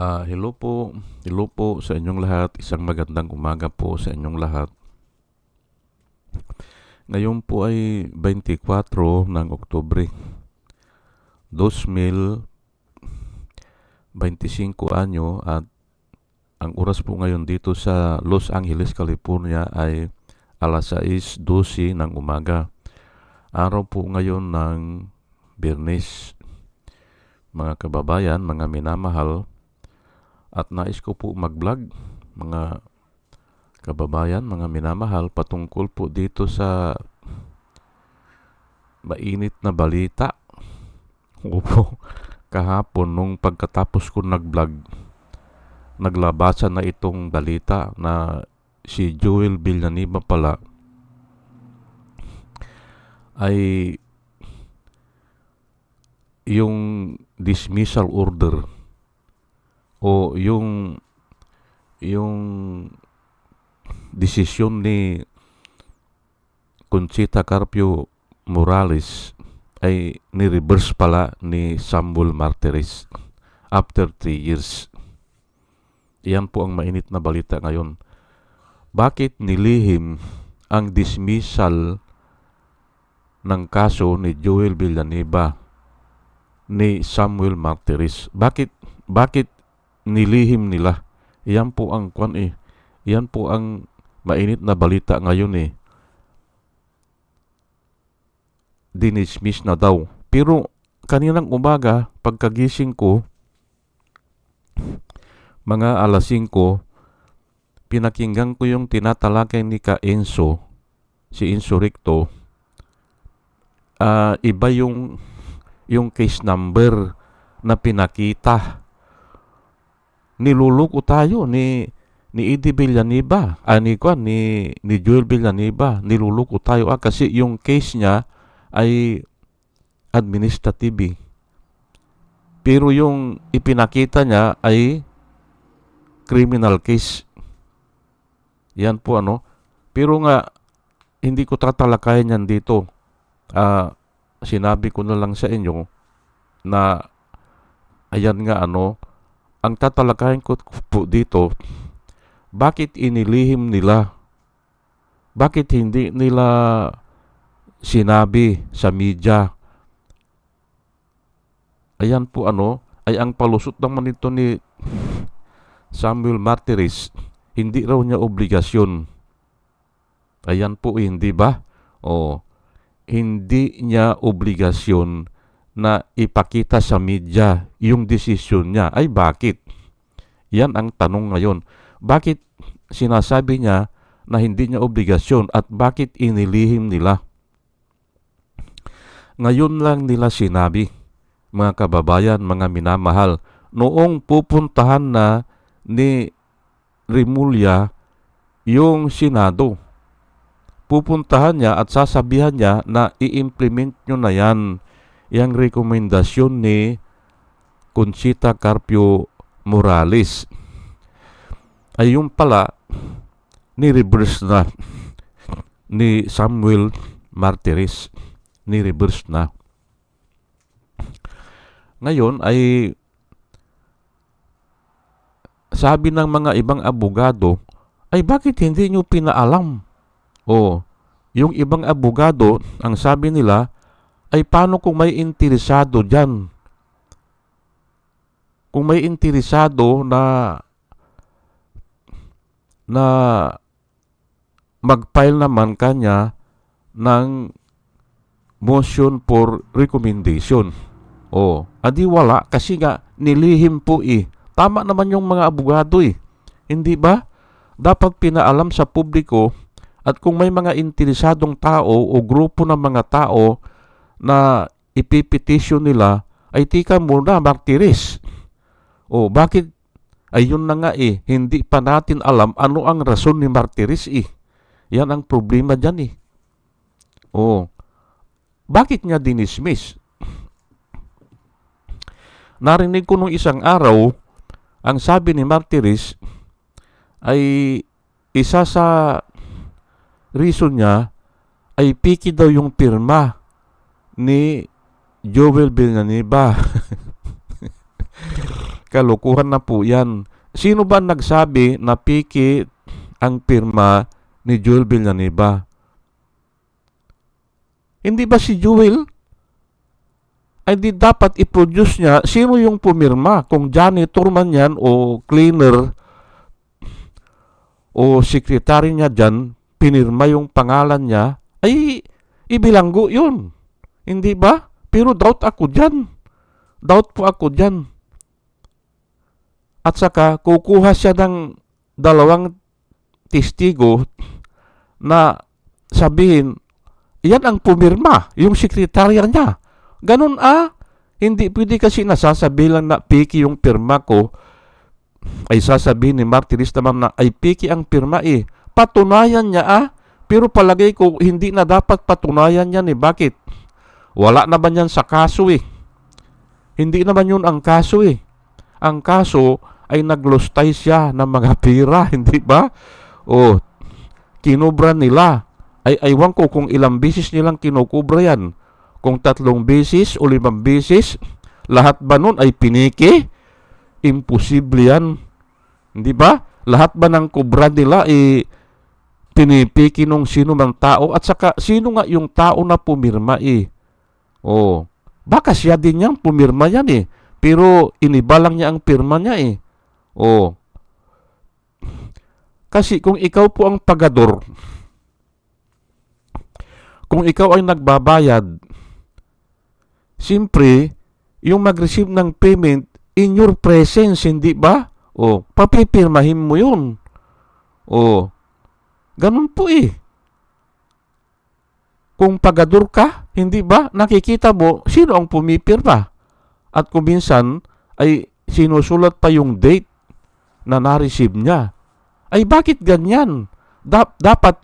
Ah, hello po. Hello po sa inyong lahat. Isang magandang umaga po sa inyong lahat. Ngayon po ay 24 ng Oktubre 2025 anyo at ang oras po ngayon dito sa Los Angeles, California ay alas 6.12 ng umaga. Araw po ngayon ng Birnis. Mga kababayan, mga minamahal, at nais ko po mag-vlog mga kababayan, mga minamahal patungkol po dito sa mainit na balita. Opo, kahapon nung pagkatapos ko nag-vlog, naglabasan na itong balita na si Joel Villanueva pala ay yung dismissal order o yung yung desisyon ni Conchita Carpio Morales ay ni-reverse pala ni Samuel Martires after 3 years. Iyan po ang mainit na balita ngayon. Bakit nilihim ang dismissal ng kaso ni Joel Villanueva ni Samuel Martires? Bakit bakit nilihim nila? Iyan po ang kwan eh. Iyan po ang mainit na balita ngayon eh. Dinismiss na daw. Pero kaninang umaga, pagkagising ko, mga alas 5, pinakinggan ko yung tinatalakay ni Ka Enzo, si Enzo Ricto. Uh, iba yung yung case number na pinakita. Niluluko tayo ni ni Eddie Villanueva, ah, ni, ni, ni Joel Villanueva, niluluko tayo ah, kasi yung case niya ay administrative. Pero yung ipinakita niya ay criminal case. Yan po ano. Pero nga, hindi ko tatalakayan yan dito. Uh, sinabi ko na lang sa inyo na ayan nga ano, ang tatalakayan ko po dito, bakit inilihim nila? Bakit hindi nila sinabi sa media? Ayan po ano, ay ang palusot naman ito ni Samuel Martires, hindi raw niya obligasyon. Ayan po, hindi ba? O, hindi niya obligasyon na ipakita sa media yung desisyon niya. Ay bakit? Yan ang tanong ngayon. Bakit sinasabi niya na hindi niya obligasyon at bakit inilihim nila? Ngayon lang nila sinabi, mga kababayan, mga minamahal, noong pupuntahan na ni Rimulya yung Senado. Pupuntahan niya at sasabihan niya na i-implement nyo na yan yung rekomendasyon ni Conchita Carpio Morales. Ay yung pala, ni-reverse na ni Samuel Martires. Ni-reverse na. Ngayon ay sabi ng mga ibang abogado, ay bakit hindi nyo pinaalam? O, yung ibang abogado, ang sabi nila, ay paano kung may interesado dyan? Kung may interesado na na mag-file naman kanya ng motion for recommendation. O, adi wala kasi nga nilihim po eh Tama naman yung mga abogado eh. Hindi ba? Dapat pinaalam sa publiko at kung may mga interesadong tao o grupo ng mga tao na ipipetisyon nila, ay tika muna, martiris. O bakit? Ayun na nga eh, hindi pa natin alam ano ang rason ni martiris eh. Yan ang problema dyan eh. O, bakit nga dinismiss? Narinig ko nung isang araw, ang sabi ni Martyris ay isa sa reason niya ay piki daw yung pirma ni Joel Villanueva. Kalukuhan na po yan. Sino ba nagsabi na piki ang pirma ni Joel Villanueva? Hindi ba si Joel? Ay di dapat i-produce niya sino yung pumirma. Kung janitor man yan o cleaner o secretary niya dyan, pinirma yung pangalan niya, ay ibilanggo yun. Hindi ba? Pero doubt ako dyan. Doubt po ako dyan. At saka, kukuha siya ng dalawang testigo na sabihin, yan ang pumirma, yung sekretarya niya. Ganun ah. Hindi pwede kasi nasasabi lang na piki yung pirma ko, ay sasabihin ni Martiris naman na ay piki ang pirma eh. Patunayan niya ah. Pero palagay ko hindi na dapat patunayan yan eh. Bakit? Wala naman yan sa kaso eh. Hindi naman yun ang kaso eh. Ang kaso ay naglustay siya ng mga pira, hindi ba? O, kinubra nila. Ay, aywan ko kung ilang bisis nilang kinukubra yan. Kung tatlong bisis o limang bisis, lahat ba nun ay piniki? Imposible yan. Hindi ba? Lahat ba ng kubra nila ay pinipiki nung sino mang tao? At saka, sino nga yung tao na pumirma eh? Oh, baka siya din yang pumirma yan eh. Pero iniba lang niya ang pirma niya eh. Oh. Kasi kung ikaw po ang pagador, kung ikaw ay nagbabayad, siyempre, yung mag-receive ng payment in your presence, hindi ba? O, papipirmahin mo yun. O, ganun po eh. Kung pagador ka, hindi ba? Nakikita mo, sino ang pumipirma? At kung minsan, ay sinusulat pa yung date na na-receive niya. Ay bakit ganyan? Da- dapat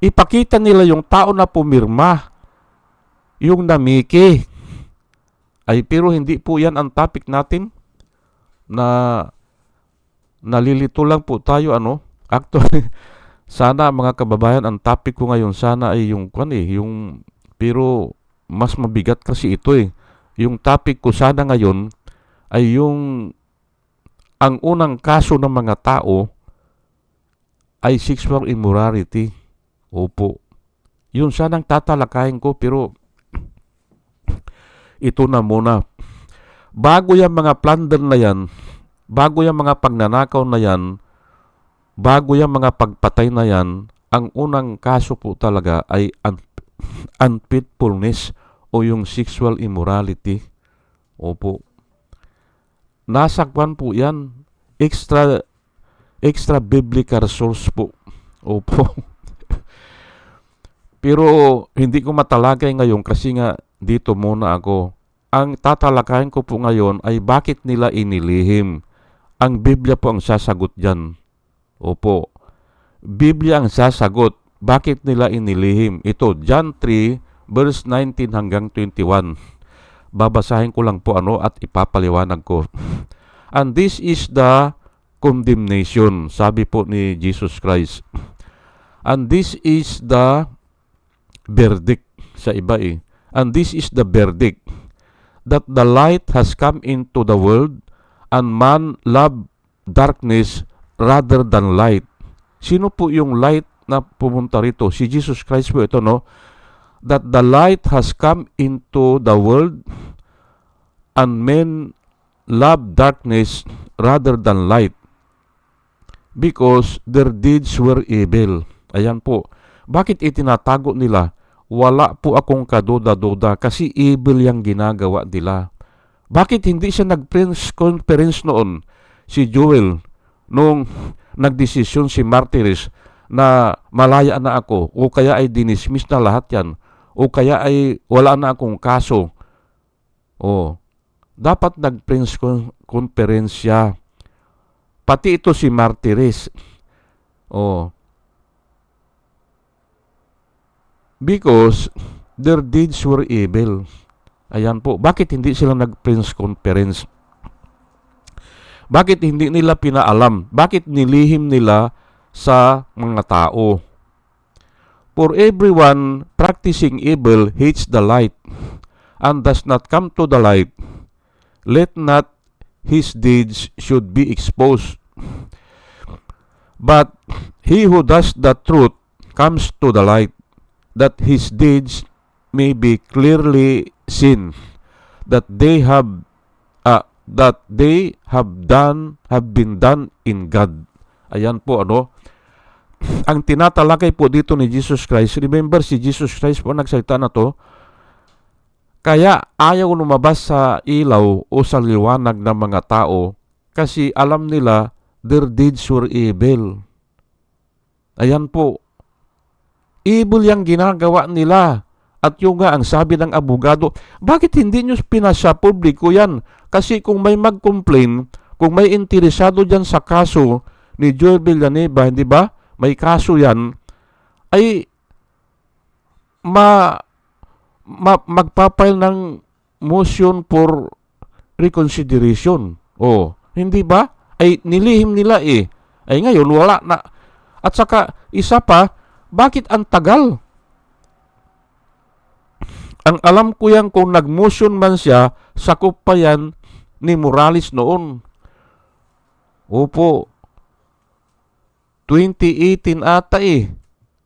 ipakita nila yung tao na pumirma, yung namiki. Ay pero hindi po yan ang topic natin na nalilito lang po tayo ano. Actually, sana mga kababayan ang topic ko ngayon sana ay yung kwan eh, yung pero mas mabigat kasi ito eh. Yung topic ko sana ngayon ay yung ang unang kaso ng mga tao ay sexual immorality. Opo. Yun sanang tatalakayin ko pero ito na muna. Bago yung mga plunder na yan, bago yung mga pagnanakaw na yan, bago yung mga pagpatay na yan, ang unang kaso po talaga ay un- unfaithfulness o yung sexual immorality. Opo. Nasa kwan po yan. Extra, extra biblical source po. Opo. Pero hindi ko matalagay ngayon kasi nga dito muna ako. Ang tatalakayin ko po ngayon ay bakit nila inilihim. Ang Biblia po ang sasagot dyan. Opo. Biblia ang sasagot. Bakit nila inilihim? Ito, John 3, verse 19 hanggang 21. Babasahin ko lang po ano at ipapaliwanag ko. And this is the condemnation, sabi po ni Jesus Christ. And this is the verdict sa iba eh. And this is the verdict that the light has come into the world and man loved darkness rather than light. Sino po yung light na pumunta rito? Si Jesus Christ po ito, no? That the light has come into the world and men love darkness rather than light because their deeds were evil. Ayan po. Bakit itinatago nila? Wala po akong kaduda-duda kasi evil yung ginagawa nila. Bakit hindi siya nag-press conference noon, si Joel, nung nagdesisyon si Martyrs na malaya na ako o kaya ay dinismiss na lahat yan o kaya ay wala na akong kaso. O, dapat nag-press conference. Pati ito si Martyrs. O, because their deeds were evil. Ayan po. Bakit hindi sila nag-press conference? Bakit hindi nila pinaalam? Bakit nilihim nila sa mga tao? For everyone practicing evil hates the light and does not come to the light. Let not his deeds should be exposed. But he who does the truth comes to the light, that his deeds may be clearly seen, that they have uh, that they have done have been done in God. Ayan po ano. Ang tinatalakay po dito ni Jesus Christ, remember si Jesus Christ po nagsalita na to, kaya ayaw lumabas sa ilaw o sa liwanag ng mga tao kasi alam nila their deeds were evil. Ayan po. Evil yung ginagawa nila. At yung nga ang sabi ng abogado, bakit hindi nyo pinasa publiko yan? Kasi kung may mag-complain, kung may interesado dyan sa kaso ni Joel Villanueva, hindi ba? May kaso yan, ay ma, ma magpapile ng motion for reconsideration. Oh, hindi ba? Ay nilihim nila eh. Ay ngayon wala na. At saka isa pa, bakit ang tagal? Ang alam ko yan kung nag-motion man siya, sakop pa yan ni Morales noon. Opo. 2018 ata eh.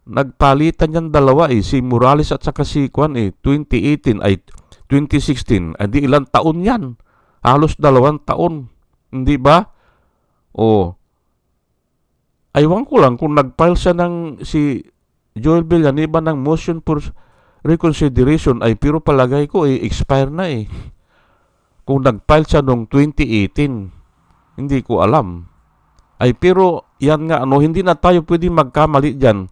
Nagpalitan yan dalawa eh. Si Morales at saka si Kwan eh. 2018 ay 2016. Hindi ilang taon yan. Halos dalawang taon. Hindi ba? O. Aywan ko lang kung nag-file siya ng si Joel Villanueva ng motion for reconsideration ay pero palagay ko eh, expire na eh. Kung nag-file siya noong 2018, hindi ko alam. Ay pero yan nga ano, hindi na tayo pwede magkamali diyan.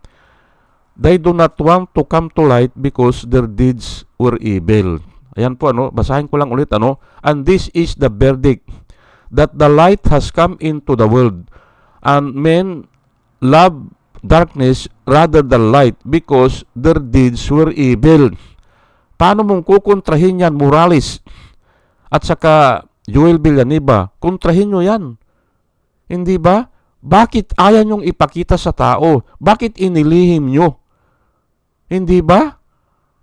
They do not want to come to light because their deeds were evil. Ayan po ano, basahin ko lang ulit ano. And this is the verdict that the light has come into the world and men love darkness rather than light because their deeds were evil. Paano mong kukontrahin yan, Morales? At saka Joel Villanueva, kontrahin nyo yan. Hindi ba? Bakit ayaw nyong ipakita sa tao? Bakit inilihim nyo? Hindi ba?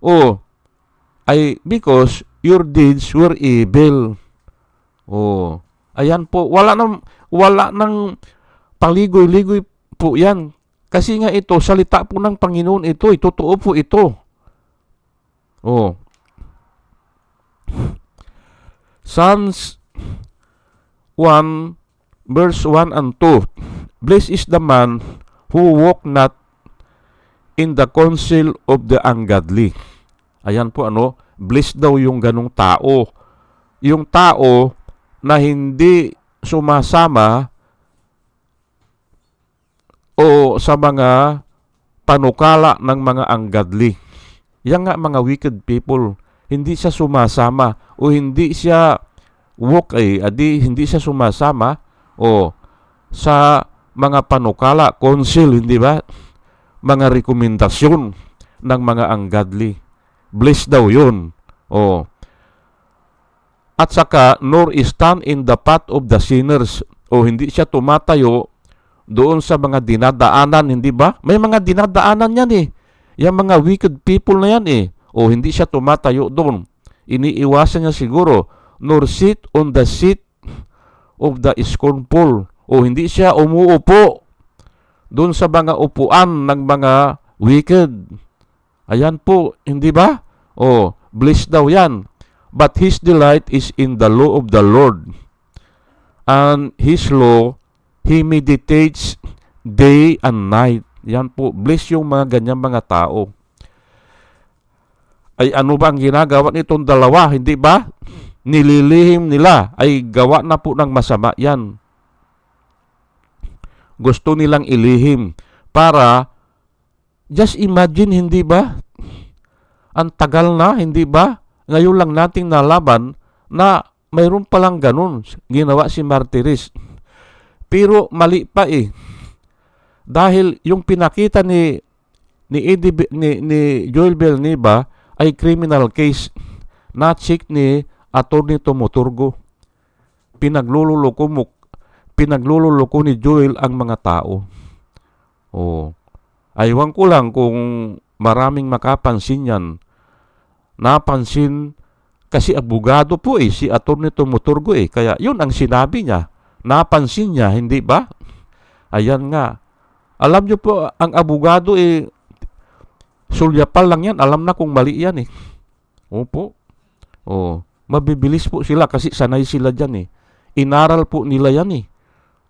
O, ay because your deeds were evil. O, ayan po, wala nang, wala nang paligoy-ligoy po yan. Kasi nga ito, salita po ng Panginoon ito, totoo po ito. Oh. Psalms 1 verse 1 and 2. Blessed is the man who walk not in the counsel of the ungodly. Ayan po ano, blessed daw yung ganong tao. Yung tao na hindi sumasama o sa mga panukala ng mga ungodly. Yan nga mga wicked people, hindi siya sumasama o hindi siya walk ay adi hindi siya sumasama o sa mga panukala, counsel, hindi ba? Mga rekomendasyon ng mga ungodly. Blessed daw yun. O. At saka, nor stand in the path of the sinners. O hindi siya tumatayo doon sa mga dinadaanan, hindi ba? May mga dinadaanan yan eh. Yung mga wicked people na yan eh. O hindi siya tumatayo doon. Iniiwasan niya siguro. Nor sit on the seat of the scornful. O hindi siya umuupo doon sa mga upuan ng mga wicked. Ayan po, hindi ba? O, blessed daw yan. But his delight is in the law of the Lord. And his law, he meditates day and night. Yan po, bless yung mga ganyang mga tao. Ay ano ba ang ginagawa nitong dalawa, hindi ba? Nililihim nila, ay gawa na po ng masama yan. Gusto nilang ilihim para, just imagine, hindi ba? Ang tagal na, hindi ba? Ngayon lang nating nalaban na mayroon palang ganun. Ginawa si Martyris. Pero mali pa eh. Dahil yung pinakita ni ni, Eddie, ni, ni Joel Belniba ay criminal case na check ni Atty. Tomoturgo. Pinaglululoko mo pinaglululoko ni Joel ang mga tao. Oh. Aywan ko lang kung maraming makapansin yan. Napansin Kasi abogado po eh, si Atty. Tumuturgo eh. Kaya yun ang sinabi niya. Napansin niya, hindi ba? Ayan nga. Alam niyo po, ang abogado eh, sulyapal lang yan. Alam na kung mali yan eh. Opo. Oh, mabibilis po sila kasi sanay sila dyan eh. Inaral po nila yan eh.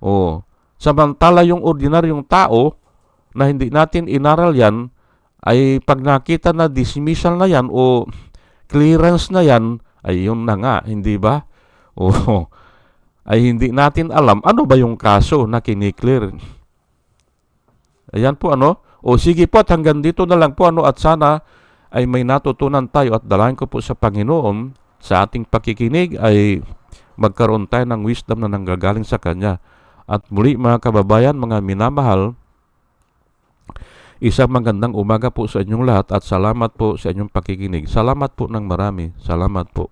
Oh, samantala yung ordinaryong tao na hindi natin inaral yan, ay pag nakita na dismissal na yan o clearance na yan, ay yun na nga, hindi ba? O ay hindi natin alam ano ba yung kaso na kiniklear. Ayan po ano. O sige po at hanggang dito na lang po ano at sana ay may natutunan tayo at dalayan ko po sa Panginoon sa ating pakikinig ay magkaroon tayo ng wisdom na nanggagaling sa Kanya. At muli mga kababayan, mga minamahal, isang magandang umaga po sa inyong lahat at salamat po sa inyong pakikinig. Salamat po ng marami. Salamat po.